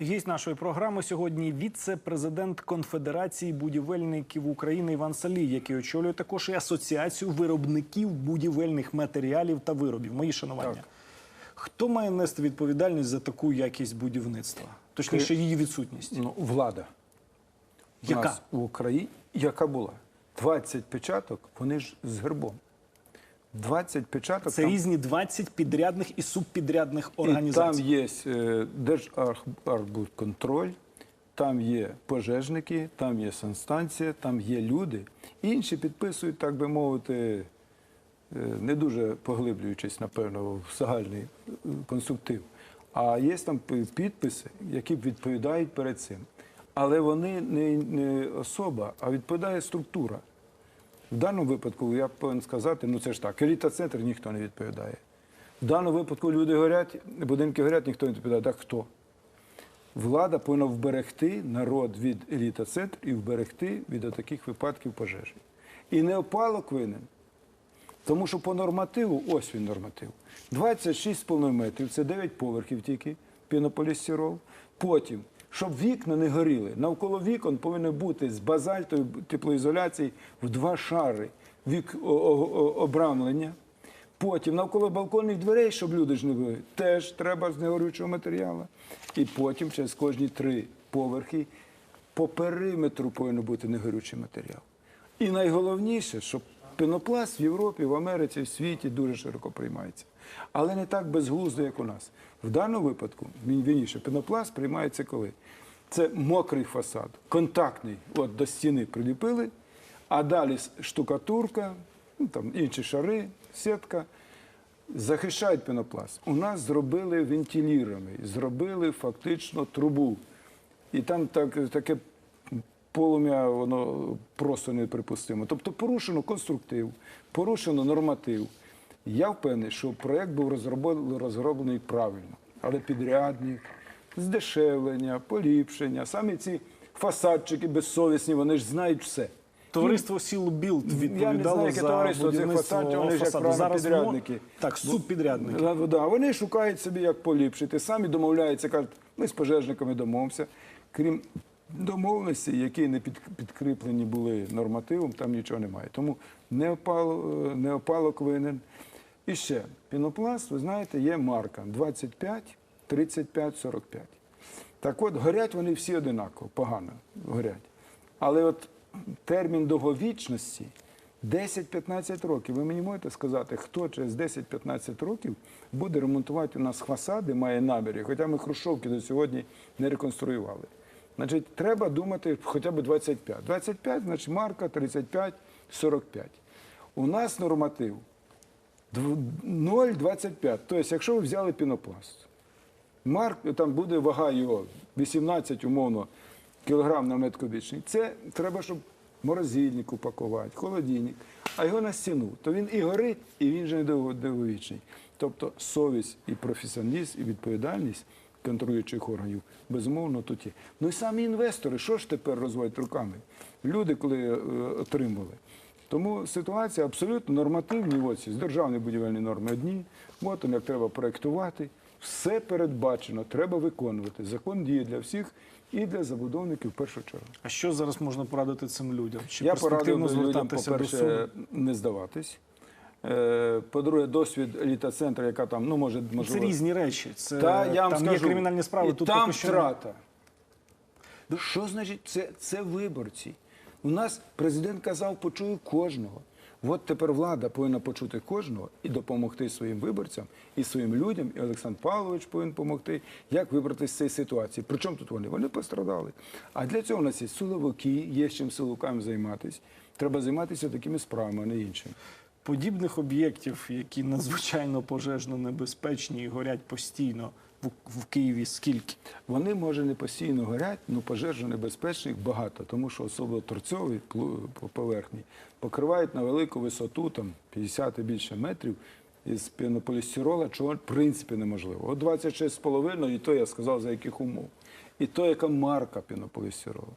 Гість нашої програми сьогодні віце-президент Конфедерації будівельників України Іван Салій, який очолює також і асоціацію виробників будівельних матеріалів та виробів. Мої шанування. Так. Хто має нести відповідальність за таку якість будівництва? Точніше, її відсутність. Ну, влада. У нас в Україні, яка була? 20 печаток, вони ж з гербом. 20 печаток. Це там, різні 20 підрядних і субпідрядних і там є е, Держархбудконтроль, там є пожежники, там є санстанція, там є люди. Інші підписують, так би мовити, е, не дуже поглиблюючись, напевно, в загальний е, конструктив. А є там підписи, які відповідають перед цим. Але вони не, не особа, а відповідає структура. В даному випадку я повинен сказати, ну це ж так, еліта центр ніхто не відповідає. В даному випадку люди горять, будинки горять, ніхто не відповідає. Так хто? Влада повинна вберегти народ від еліта центр і вберегти від таких випадків пожежі. І не опалок винен. Тому що по нормативу, ось він норматив. 26,5 метрів, це 9 поверхів тільки, пінополістирол. Потім, щоб вікна не горіли, навколо вікон повинно бути з базальтою теплоізоляції в два шари вік обрамлення. Потім навколо балконних дверей, щоб люди ж не були, теж треба з негорючого матеріалу. І потім через кожні три поверхи по периметру повинен бути негорючий матеріал. І найголовніше, що пенопласт в Європі, в Америці, в світі дуже широко приймається. Але не так безглуздо, як у нас. В даному випадку, вірніше, пенопласт приймається коли? Це мокрий фасад, контактний, от до стіни приліпили, а далі штукатурка, ну, там інші шари, сітка. Захищають пенопласт. У нас зробили вентилірами, зробили фактично трубу. І там так, таке полум'я, воно просто неприпустимо. Тобто порушено конструктив, порушено норматив. Я впевнений, що проєкт був розроблений, розроблений правильно, але підрядник, здешевлення, поліпшення, самі ці фасадчики безсовісні, вони ж знають все. Товариство сіл Білд Я не відповідало знаю, яке за товариство цих фасадів, вони ж як. Зараз підрядники. Так, субпідрядники. Да, да, вони шукають собі, як поліпшити, самі домовляються, кажуть, ми з пожежниками домовимося. Крім домовленості, які не під, підкріплені були нормативом, там нічого немає. Тому не, не опалок винен. І ще, пінопласт, ви знаєте, є марка 25, 35, 45. Так от, горять вони всі одинаково, погано горять. Але от термін довговічності 10-15 років. Ви мені можете сказати, хто через 10-15 років буде ремонтувати у нас фасади, має наміри, хоча ми хрущовки до сьогодні не реконструювали. Значить, треба думати хоча б 25. 25, значить, марка 35, 45. У нас норматив 0,25. Тобто, якщо ви взяли пінопласт, Марк, там буде вага його 18, умовно, кілограм на метр кубічний. Це треба, щоб морозильник упакувати, холодильник, а його на стіну. То він і горить, і він же не довго- довговічний. Тобто совість і професіоналізм, і відповідальність контролюючих органів, безумовно, тут є. Ну і самі інвестори, що ж тепер розводять руками? Люди, коли е, отримали. Тому ситуація абсолютно нормативні. Ось з державної будівельні норми одні. От вони, як треба проєктувати. Все передбачено, треба виконувати. Закон діє для всіх і для забудовників в першу чергу. А що зараз можна порадити цим людям? Чи Я порадив людям, по-перше, не здаватись. Е, По-друге, досвід еліта центру, яка там, ну може, Це різні речі. Це Та я вам там скажу, є кримінальні справи. І тут там поки що втрата. Ну, Що значить це, це виборці? У нас президент казав, почую кожного. От тепер влада повинна почути кожного і допомогти своїм виборцям і своїм людям. І Олександр Павлович повинен допомогти, як вибратися з цієї ситуації. Причому тут вони? Вони пострадали. А для цього у нас є силовики, є чим силовиками займатися. Треба займатися такими справами, а не іншими. подібних об'єктів, які надзвичайно пожежно небезпечні і горять постійно в, Києві. Скільки? Вони, може, не постійно горять, але пожежонебезпечних багато, тому що особливо торцьові по поверхні покривають на велику висоту, там 50 і більше метрів, із пінополістирола, чого в принципі неможливо. От 26,5, і то я сказав, за яких умов. І то, яка марка пінополістирола.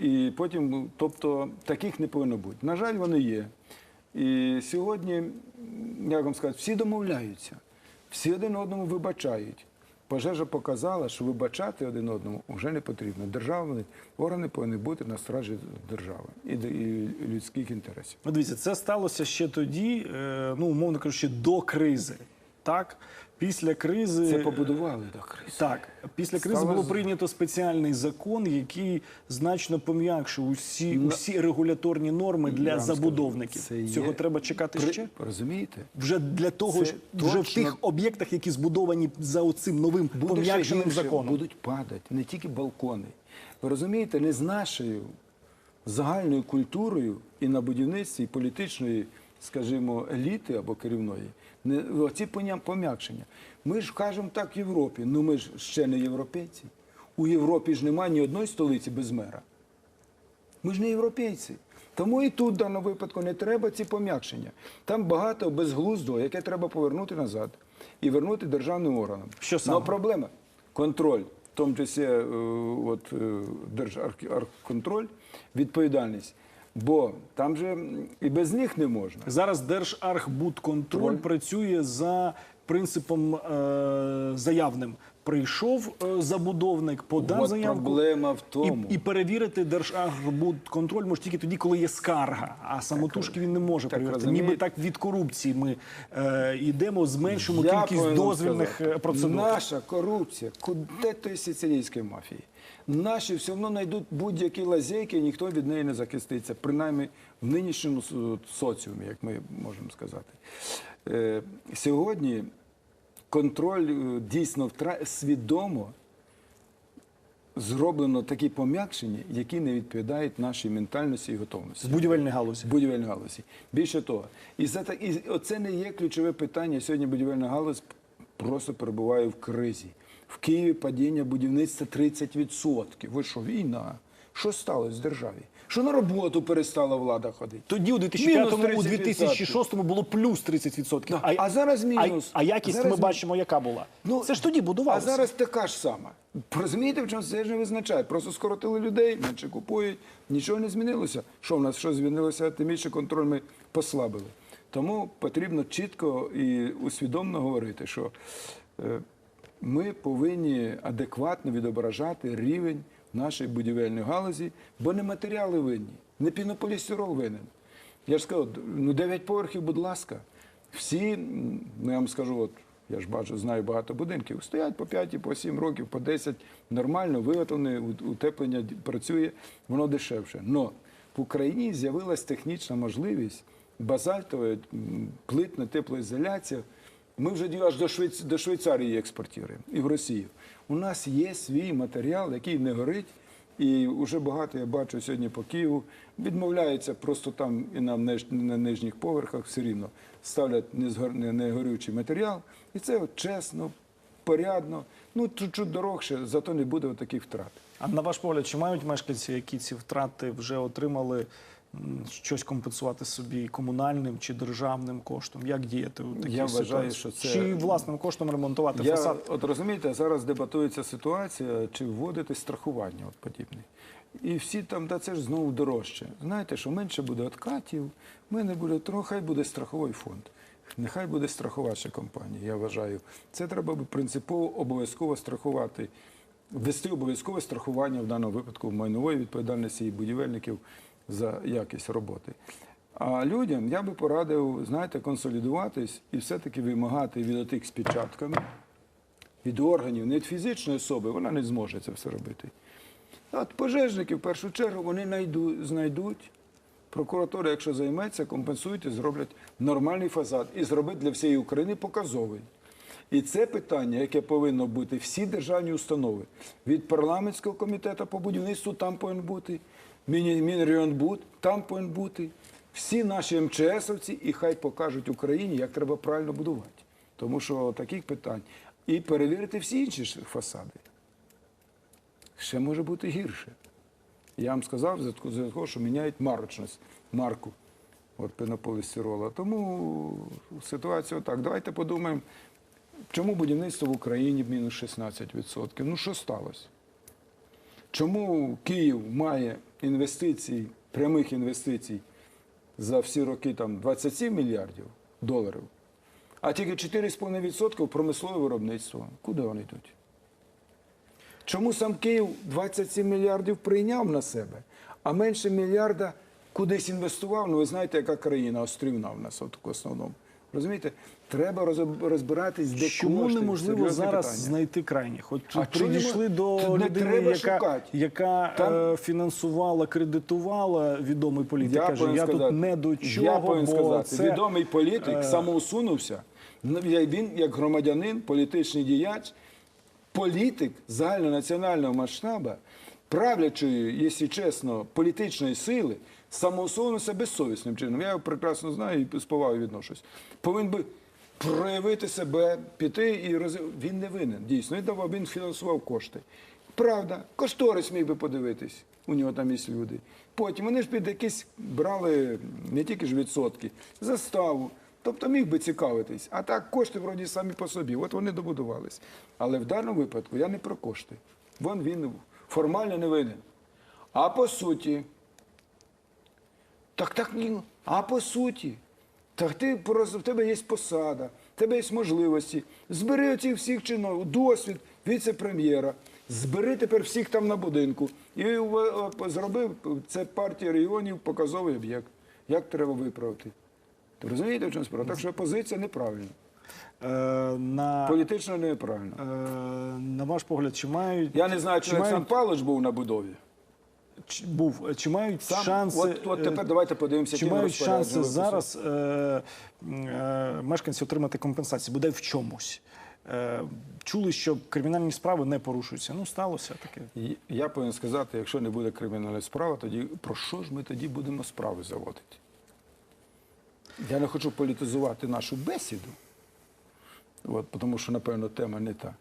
І потім, тобто, таких не повинно бути. На жаль, вони є. І сьогодні, як вам сказати, всі домовляються, всі один одному вибачають. Пожежа показала, що вибачати один одному вже не потрібно. Державні органи повинні бути на стражі держави і, і людських інтересів. Ну, дивіться, це сталося ще тоді, е, ну, умовно кажучи, до кризи. Так? Після кризи. Це побудували до кризи. Так, після кризи Стало було прийнято спеціальний закон, який значно пом'якшив усі, усі регуляторні норми для скажу, забудовників. це є- Цього треба чекати При- ще. Розумієте? Вже для того, Це вже в тих об'єктах, які збудовані за оцим новим пом'якшеним законом. Будуть падати не тільки балкони. Ви розумієте, не з нашою загальною культурою і на будівництві і політичної, скажімо, еліти або керівної, оці пом'якшення. Ми ж кажемо так в Європі, ну ми ж ще не європейці. У Європі ж немає ні одної столиці без мера. Ми ж не європейці. Тому і тут в даному випадку не треба ці пом'якшення. Там багато безглуздого, яке треба повернути назад і вернути державним органам. Що саме? Но проблема контроль, в тому числі е, от, е, держарконтроль, відповідальність. Бо там же і без них не можна. Зараз Держархбудконтроль працює за принципом е, заявним. Прийшов е, забудовник, подав От заявку. проблема в тому. І, і перевірити Держархбудконтроль може тільки тоді, коли є скарга. А самотужки він не може так перевірити. розумієте. Ніби так від корупції ми е, йдемо, зменшимо Я кількість повинен дозвільних сказати, е, процедур. Наша корупція, куди тої сицилійської мафії? Наші все одно знайдуть будь-які лазейки, і ніхто від неї не захиститься, принаймні в нинішньому соціумі, як ми можемо сказати. Е, сьогодні контроль е, дійсно втра- свідомо зроблено такі пом'якшення, які не відповідають нашій ментальності і готовності. З будівельної галузі. Будівельної галузі. Більше того, і за так і оце не є ключове питання. Сьогодні будівельна галузь просто перебуває в кризі. В Києві падіння будівництва 30%. Ви що, війна? Що сталося в державі? Що на роботу перестала влада ходити? Тоді у 2005 Мінус у 30%. 2006 було плюс 30%. Да, а зараз мінус. А, а якість Зараз ми мі- бачимо, яка була. Ну, це ж тоді будувалося. А зараз така ж сама. Розумієте, в чому це ж не визначає? Просто скоротили людей, менше купують, нічого не змінилося. Що в нас що змінилося, тим більше контроль ми послабили. Тому потрібно чітко і усвідомно говорити, що е, ми повинні адекватно відображати рівень нашої будівельної галузі, бо не матеріали винні, не пінополістирол винен. Я ж сказав, ну 9 поверхів, будь ласка. Всі, ну я вам скажу, от я ж бачу, знаю багато будинків, стоять по 5, по 7 років, по 10, нормально, виготовлене, утеплення працює, воно дешевше. Но в Україні з'явилась технічна можливість базальтова, м, плитна теплоізоляція. Ми вже аж до, Швейц... до Швейцарії експортуємо і в Росію. У нас є свій матеріал, який не горить. І вже багато я бачу сьогодні по Києву. Відмовляються просто там і на, на нижніх поверхах все рівно ставлять незгор... не- негорючий матеріал. І це от чесно, порядно. Ну, чуть-чуть дорогше, зато не буде таких втрат. А на ваш погляд, чи мають мешканці, які ці втрати вже отримали, щось компенсувати собі комунальним чи державним коштом? Як діяти у такій Я вважаю, ситуації? що це- Чи власним коштом ремонтувати Я, фасад? от розумієте, зараз дебатується ситуація, чи вводити страхування от подібне. І всі там, да це ж знову дорожче. Знаєте, що менше буде откатів, мене буде трохи, хай буде страховий фонд. Нехай буде страховача компанія, я вважаю. Це треба принципово обов'язково страхувати, ввести обов'язкове страхування в даному випадку майнової відповідальності і будівельників за якість роботи. А людям я би порадив, знаєте, консолідуватись і все-таки вимагати від отих з печатками, від органів, не від фізичної особи, вона не зможе це все робити. От пожежники, в першу чергу, вони знайдуть. Прокуратура, якщо займеться, компенсують і зроблять нормальний фасад і зробить для всієї України показовий. І це питання, яке повинно бути всі державні установи. Від парламентського комітету по будівництву там повинен бути, Мінрегіонбуд там повинен бути. Всі наші МЧСовці і хай покажуть Україні, як треба правильно будувати. Тому що таких питань. І перевірити всі інші фасади. Ще може бути гірше. Я вам сказав за того, що міняють марочність, марку от пенополістирола. Тому ситуація отак. Давайте подумаємо, чому будівництво в Україні мінус 16%? Ну що сталося? Чому Київ має інвестицій, прямих інвестицій за всі роки там 27 мільярдів доларів, а тільки 4,5% промислове виробництво? Куди вони йдуть? Чому сам Київ 27 мільярдів прийняв на себе, а менше мільярда кудись інвестував? Ну, ви знаєте, яка країна острівна в нас от, в основному. Розумієте? Треба розбиратись, де Чому кошти. неможливо зараз питання. знайти крайніх? От А прийшли до людини, яка, шукати. яка Там- е, фінансувала, кредитувала відомий політик. Я каже, я сказати, тут не до чого, я повинен бо сказати, це... відомий політик е, самоусунувся. Ну, Він, як громадянин, політичний діяч, політик загальнонаціонального масштабу, правлячої, якщо чесно, політичної сили, самоусунувся безсовісним чином. Я його прекрасно знаю і з повагою відношусь. Повинен би проявити себе, піти і роз... Він не винен, дійсно. Він давав, він фінансував кошти. Правда, кошторис міг би подивитись. У нього там є люди. Потім вони ж під якісь брали не тільки ж відсотки, заставу. Тобто міг би цікавитись. А так кошти вроді самі по собі. От вони добудувались. Але в даному випадку я не про кошти. Вон він формально не винен. А по суті, так так ні. А по суті, так ти просто в тебе є посада, в тебе є можливості. Збери оцих всіх чинов, досвід віце-прем'єра. Збери тепер всіх там на будинку. І е, е, зробив це партія регіонів показовий об'єкт. Як треба виправити? Ви розумієте, в чому справа? Так що позиція неправильна. Е, на, Політично неправильна. е, на ваш погляд, чи мають Я не знаю, чи чи Олександр мають, Павлович був на будові. чи, був, чи мають Сам, шанси? от, от е, тепер давайте подивимося, Чи мають шанси зараз е, е, мешканці отримати компенсацію? Бодай в чомусь. Е, чули, що кримінальні справи не порушуються. Ну, сталося таке. Я повинен сказати, якщо не буде кримінальної справи, тоді про що ж ми тоді будемо справи заводити? Я не хочу політизувати нашу бесіду, от, тому що, напевно, тема не та.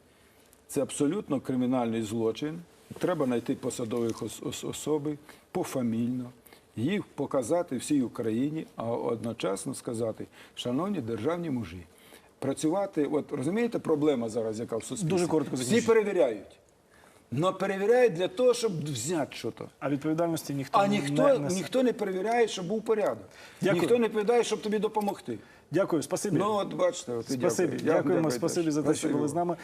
Це абсолютно кримінальний злочин. Треба знайти посадових ос- ос- особи пофамільно, їх показати всій Україні, а одночасно сказати, шановні державні мужі, працювати, от розумієте, проблема зараз, яка в суспільстві? Дуже коротко Всі перевіряють. Но перевіряють для того, щоб взяти щось. А відповідальності ніхто А не ніхто, несе. ніхто не перевіряє, щоб був порядок. Дякую. Ніхто не перевіряє, щоб тобі допомогти. Дякую, спасибі. Ну, от бачите, от і спасибі. дякую. Дякуємо, Дякую спасибі за те, що були з нами.